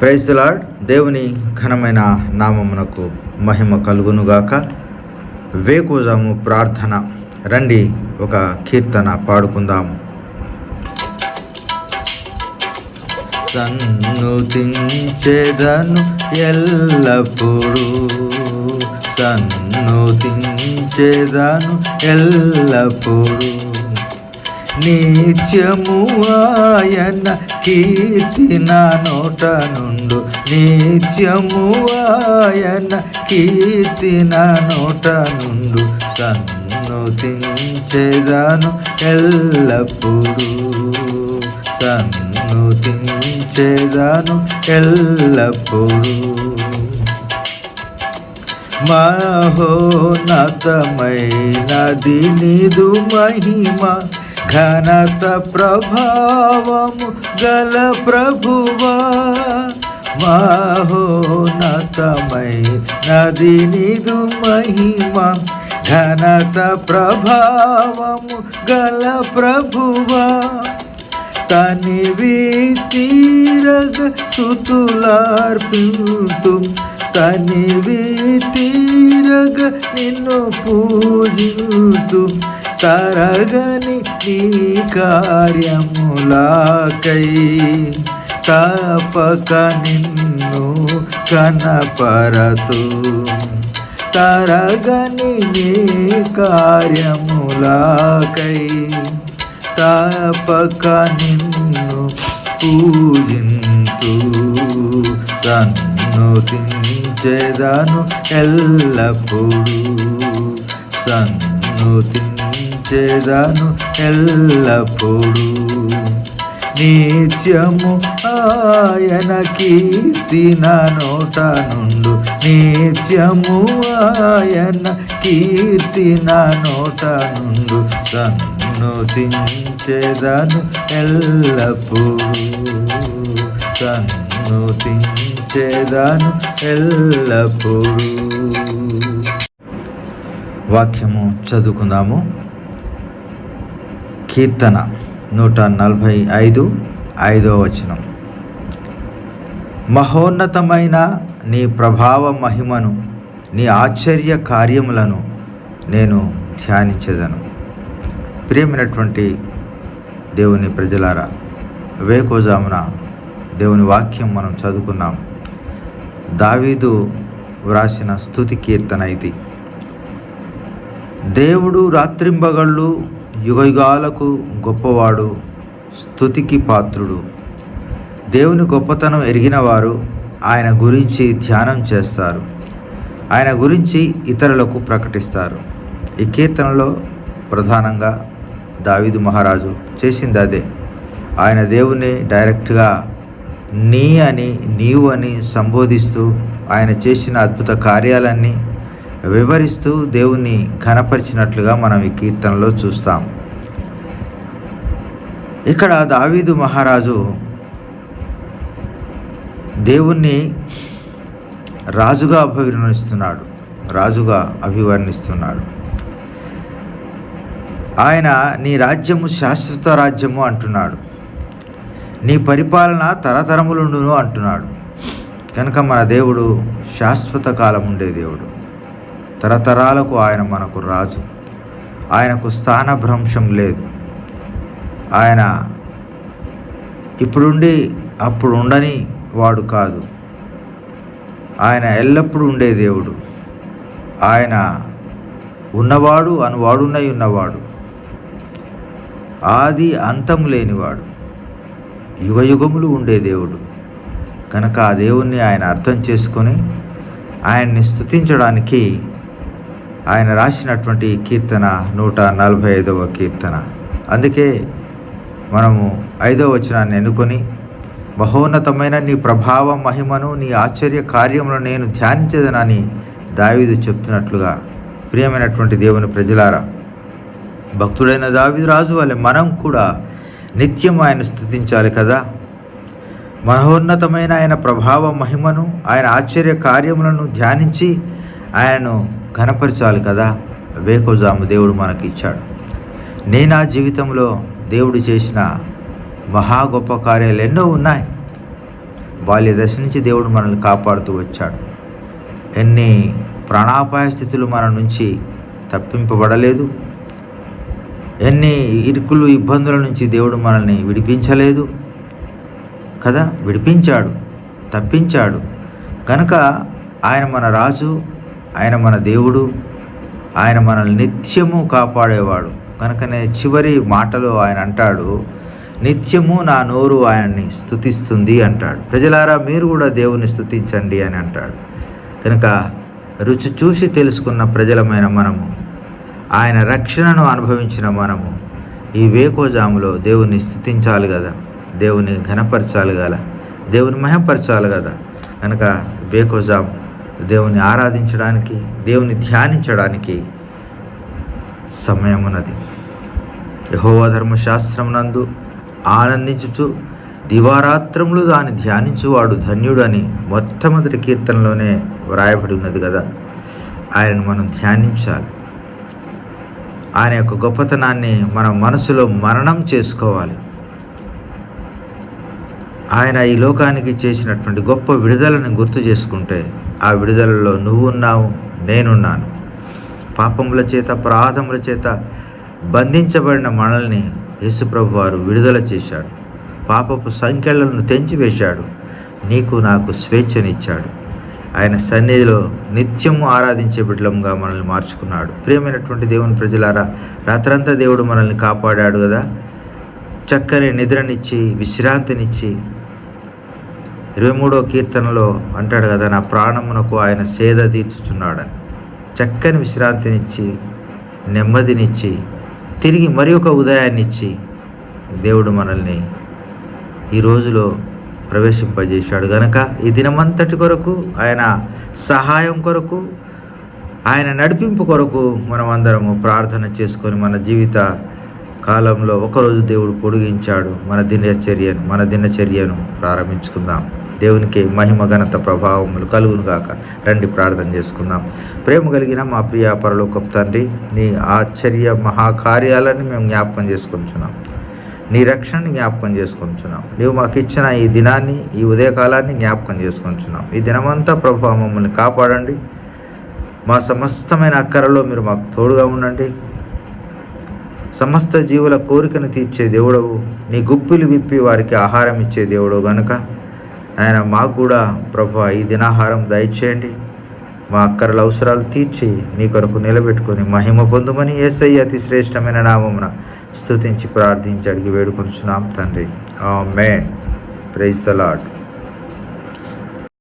ప్రైజ్లాడ్ దేవుని ఘనమైన నామమునకు మహిమ కలుగునుగాక. వేకూజాము ప్రార్థన. రండి ఒక కీర్తన పాడుకుందాము సన్నుతించెదను ఎల్లప్పుడూ. సన్నుతించెదను ఎల్లప్పుడూ. నిత్యము ఆయన కీర్తి నా నోట నుండు. నిత్యము ఆయన కీర్తి నా నోట నుండు సన్నుతించెదను ఎల్లప్పుడూ. సన్నుతించెదను ఎల్లప్పుడూ. మహోన్నతమైనది నీదు మహిమ ఘనత ప్రభావము గల ప్రభువా మహోన్నతమైనది నీదు మహిమ. ఘనత ప్రభావము గల ప్రభువా తనివి తీరగ స్తుతులార్పింతు తనివి తీరగ నిన్ను పూజింతు తరగని నీ కార్యములాకై తపక నిన్ను కనపరతు తరగని నీ కార్యములాకై తపక నిన్ను పూజింతు సన్నుతించెదను ఎల్లప్పుడూ. సన్నుతించెదను ఎల్లప్పుడూ. నిత్యము ఆయన కీర్తిన నోట నుండు నిత్యము ఆయన కీర్తిన నోట నుండు సన్నుతించెదను ఎల్లప్పుడూ సన్నుతించెదను ఎల్లప్పుడూ వాక్యము చదువుకుందాము. కీర్తన. నూట నలభై ఐదు ఐదో వచనం. మహోన్నతమైన నీ ప్రభావ మహిమను నీ ఆశ్చర్య కార్యములను నేను ధ్యానించదను. ప్రియమైనటువంటి దేవుని ప్రజలారా వేకోజామున దేవుని వాక్యం మనం చదువుకున్నాం. దావీదు వ్రాసిన స్థుతి కీర్తన ఇది. దేవుడు రాత్రింబగళ్ళు యుగయుగాలకు గొప్పవాడు స్థుతికి పాత్రుడు. దేవుని గొప్పతనం ఎరిగిన వారు ఆయన గురించి ధ్యానం చేస్తారు. ఆయన గురించి ఇతరులకు ప్రకటిస్తారు. ఈ కీర్తనలో ప్రధానంగా దావిదు మహారాజు చేసింది అదే. ఆయన దేవుని డైరెక్ట్గా నీ అని నీవు అని సంబోధిస్తూ ఆయన చేసిన అద్భుత కార్యాలన్నీ వివరిస్తూ దేవుణ్ణి కనపరిచినట్లుగా మనం ఈ కీర్తనలో చూస్తాం. ఇక్కడ దావీదు మహారాజు దేవుణ్ణి రాజుగా అభివర్ణిస్తున్నాడు రాజుగా అభివర్ణిస్తున్నాడు. ఆయన నీ రాజ్యము శాశ్వత రాజ్యము అంటున్నాడు. నీ పరిపాలన తరతరములుండును అంటున్నాడు. కనుక మన దేవుడు శాశ్వత కాలం ఉండే దేవుడు. తరతరాలకు ఆయన మనకు రాజు. ఆయనకు స్థానభ్రంశం లేదు. ఆయన ఇప్పుడుండి అప్పుడు ఉండని వాడు కాదు. ఆయన ఎల్లప్పుడూ ఉండే దేవుడు. ఆయన ఉన్నవాడు అనువాడునై ఉన్నవాడు. ఆది అంతం లేనివాడు. యుగయుగములు ఉండే దేవుడు. కనుక ఆ దేవుణ్ణి ఆయన అర్థం చేసుకొని ఆయన్ని స్థుతించడానికి ఆయన రాసినటువంటి కీర్తన నూట నలభై ఐదవ కీర్తన. అందుకే మనము ఐదవ వచనాన్ని ఎన్నుకొని మహోన్నతమైన నీ ప్రభావ మహిమను నీ ఆశ్చర్య కార్యములను నేను ధ్యానించదనని దావీదు చెప్తున్నట్లుగా ప్రియమైనటువంటి దేవుని ప్రజలారా భక్తుడైన దావీదు రాజు వలె మనం కూడా నిత్యం ఆయన స్థుతించాలి కదా. మహోన్నతమైన ఆయన ప్రభావ మహిమను ఆయన ఆశ్చర్య కార్యములను ధ్యానించి ఆయనను కనపరచాలి కదా? వేకోజాము దేవుడు మనకి ఇచ్చాడు నేను ఆ జీవితంలో దేవుడు చేసిన మహా గొప్ప కార్యాలు ఎన్నో ఉన్నాయి. బాల్య దశ నుంచి దేవుడు మనల్ని కాపాడుతూ వచ్చాడు. ఎన్ని ప్రాణాపాయ స్థితులు మన నుంచి తప్పింపబడలేదు. ఎన్ని ఇరుకులు ఇబ్బందుల నుంచి దేవుడు మనల్ని విడిపించలేదు. కదా? విడిపించాడు తప్పించాడు. కనుక ఆయన మన రాజు ఆయన మన దేవుడు ఆయన మనల్ని నిత్యము కాపాడేవాడు. కనుకనే చివరి మాటలో ఆయన అంటాడు నిత్యము నా నోరు ఆయన్ని స్థుతిస్తుంది అంటాడు. ప్రజలారా మీరు కూడా దేవుని స్థుతించండి అని అంటాడు. కనుక రుచి చూసి తెలుసుకున్న ప్రజలమైన మనము ఆయన రక్షణను అనుభవించిన మనము ఈ వేకోజాములో దేవుని స్థుతించాలి కదా దేవుని ఘనపరచాలి కదా దేవుని మహపరచాలి కదా. కనుక వేకోజాము దేవుని ఆరాధించడానికి దేవుని ధ్యానించడానికి సమయం ఉన్నది యహోవ ధర్మశాస్త్రం నందు ఆనందించుచు దివారాత్రములు దాన్ని ధ్యానించువాడు ధన్యుడు అని మొట్టమొదటి కీర్తనలోనే వ్రాయబడి ఉన్నది కదా ఆయనను మనం ధ్యానించాలి. ఆయన యొక్క గొప్పతనాన్ని మన మనసులో మరణం చేసుకోవాలి. ఆయన ఈ లోకానికి చేసినటువంటి గొప్ప విడుదలను గుర్తు చేసుకుంటే ఆ విడుదలలో నువ్వు ఉన్నావు నేనున్నాను. పాపముల చేత ప్రాధముల చేత బంధించబడిన మనల్ని యేసుప్రభు వారు విడుదల చేశాడు. పాపపు సంఖ్యలను తెంచివేశాడు. నీకు నాకు స్వేచ్ఛనిచ్చాడు. ఆయన సన్నిధిలో నిత్యము ఆరాధించే బిడ్డలంగా మనల్ని మార్చుకున్నాడు. ప్రియమైనటువంటి దేవుని ప్రజలారా రాత్రంతా దేవుడు మనల్ని కాపాడాడు కదా? చక్కని నిద్రనిచ్చి విశ్రాంతినిచ్చి ఇరవై మూడో కీర్తనలో అంటాడు కదా నా ప్రాణమునకు ఆయన సేద తీర్చుచున్నాడని. చక్కని విశ్రాంతినిచ్చి నెమ్మదినిచ్చి తిరిగి మరి ఒక ఉదయాన్నిచ్చి దేవుడు మనల్ని ఈ రోజులో ప్రవేశింపజేశాడు. గనక ఈ దినమంతటి కొరకు ఆయన సహాయం కొరకు ఆయన నడిపింపు కొరకు మనం అందరము ప్రార్థన చేసుకొని మన జీవిత కాలంలో ఒకరోజు దేవుడు పొడిగించాడు. మన దినచర్యను మన దినచర్యను ప్రారంభించుకుందాం. దేవునికి మహిమ ఘనత ప్రభావములు కలుగును గాక. రండి ప్రార్థన చేసుకుందాం. ప్రేమ కలిగిన మా ప్రియ పరలోకపు తండ్రి నీ ఆశ్చర్య మహాకార్యాలని మేము జ్ఞాపకం చేసుకుంటున్నాం నీ రక్షణని జ్ఞాపకం చేసుకుంటున్నాం నీవు మాకు ఇచ్చిన ఈ దినాన్ని ఈ ఉదయకాలాన్ని జ్ఞాపకం చేసుకుంటున్నాం ఈ దినమంతా ప్రభు మమ్మల్ని కాపాడండి. మా సమస్తమైన అక్కరలో మీరు మాకు తోడుగా ఉండండి. సమస్త జీవుల కోరికను తీర్చే దేవుడవు. నీ గుప్పిలు విప్పి వారికి ఆహారం ఇచ్చే దేవుడవు గనుక. ఆయన మాకు కూడా ప్రభు ఈ దినాహారం దయచేయండి. మా అక్కరల అవసరాలు తీర్చి నీ కొరకు నిలబెట్టుకొని మహిమ పొందుమని ఏసయ్య అతి శ్రేష్టమైన నామమున స్థుతించి ప్రార్థించి అడిగి వేడుకొంచున్నాం తండ్రి. ఆ మే ప్రైజ్ ద లాడ్